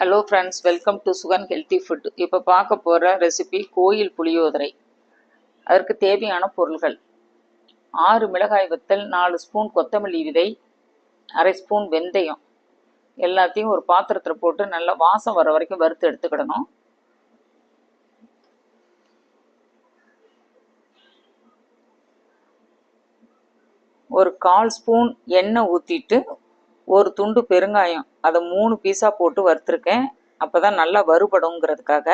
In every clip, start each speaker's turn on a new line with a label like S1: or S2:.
S1: Hello friends welcome to Sugan healthy food இப்போ பார்க்க போகிற ரெசிபி கோயில் புளியோதரை. அதற்கு தேவையான பொருள்கள். ஆறு மிளகாய் வத்தல் நாலு ஸ்பூன் கொத்தமல்லி விதை அரை ஸ்பூன் வெந்தயம். எல்லாத்தையும் ஒரு பாத்திரத்தில் போட்டு நல்லா வாசம் வர வரைக்கும் வறுத்து எடுத்துக்கிடணும். ஒரு கால் ஸ்பூன் எண்ணெய் ஊற்றிட்டு ஒரு துண்டு பெருங்காயம் அதை மூணு பீஸாக போட்டு வறுத்துருக்கேன். அப்போ தான் நல்லா வறுபடுங்கிறதுக்காக.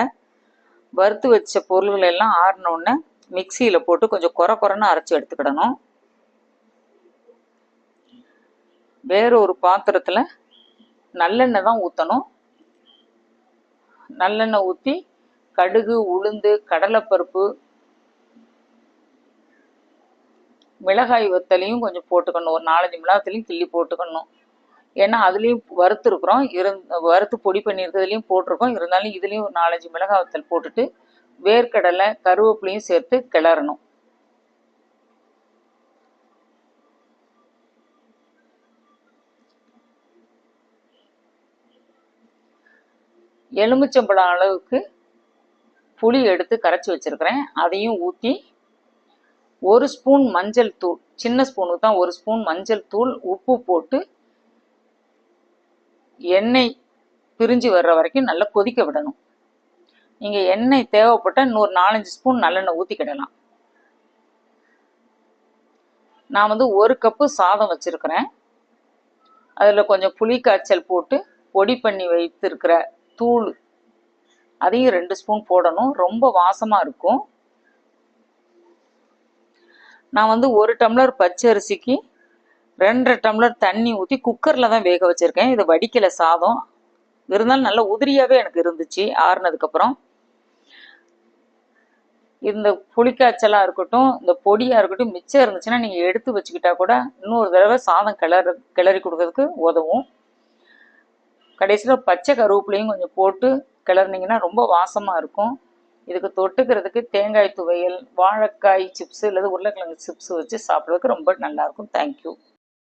S1: வறுத்து வச்ச பொருள்கள் எல்லாம் ஆறினோடனே மிக்சியில் போட்டு கொஞ்சம் குறை குறைன்னு அரைச்சி எடுத்துக்கிடணும். வேற ஒரு பாத்திரத்தில் நல்லெண்ணெய் தான் ஊற்றணும் நல்லெண்ணெய் ஊற்றி கடுகு உளுந்து கடலைப்பருப்பு மிளகாய் வத்தலையும் கொஞ்சம் போட்டுக்கணும். ஒரு நாலஞ்சு மிளகாத்துலையும் கிள்ளி போட்டுக்கணும். ஏன்னா அதுலேயும் வறுத்துருக்குறோம். இருந் வறுத்து பொடி பண்ணியிருக்கிறதுலையும் போட்டிருக்கோம். இருந்தாலும் இதுலேயும் ஒரு நாலஞ்சு மிளகாய் வத்தல் போட்டுட்டு வேர்க்கடலை கருவேப்பிலையும் சேர்த்து கிளறணும். எலுமிச்சம்பழம் அளவுக்கு புளி எடுத்து கரைச்சி வச்சுருக்கிறேன். அதையும் ஊற்றி ஒரு ஸ்பூன் மஞ்சள் தூள் சின்ன ஸ்பூனுக்கு தான் ஒரு ஸ்பூன் மஞ்சள் தூள் உப்பு போட்டு எண்ணெய் பிரிஞ்சு வர்ற வரைக்கும் நல்லா கொதிக்க விடணும். நீங்கள் எண்ணெய் தேவைப்பட்டால் இன்னொரு நாலஞ்சு ஸ்பூன் நல்லெண்ணெய் ஊற்றிக்கிடலாம் நான் வந்து ஒரு கப்பு சாதம் வச்சுருக்கிறேன். அதில் கொஞ்சம் புளி காய்ச்சல் போட்டு பொடி பண்ணி வைத்திருக்கிற தூள் அதையும் ரெண்டு ஸ்பூன் போடணும். ரொம்ப வாசமாக இருக்கும். நான் வந்து ஒரு டம்ளர் பச்சை ரெண்டு ரெண்டரை டம்ளர் தண்ணி ஊற்றி குக்கரில் தான் வேக வச்சுருக்கேன். இது வடிக்கலை சாதம். இருந்தாலும் நல்லா உதிரியாகவே எனக்கு இருந்துச்சு ஆறுனதுக்கப்புறம் இந்த புளிக்காய்ச்சலாக இருக்கட்டும் இந்த பொடியாக இருக்கட்டும் மிச்சம் இருந்துச்சுன்னா நீங்கள் எடுத்து வச்சுக்கிட்டா கூட இன்னொரு தடவை சாதம் கிளறு கிளறி கொடுக்கறதுக்கு உதவும். கடைசியில் பச்சை கருவேப்பிலையும் கொஞ்சம் போட்டு கிளறினீங்கன்னா ரொம்ப வாசமாக இருக்கும். இதுக்கு தொட்டுக்கிறதுக்கு தேங்காய் துவையல் வாழைக்காய் சிப்ஸு அல்லது உருளைக்கிழங்கு சிப்ஸ் வச்சு சாப்பிட்றதுக்கு ரொம்ப நல்லாயிருக்கும் தேங்க்யூ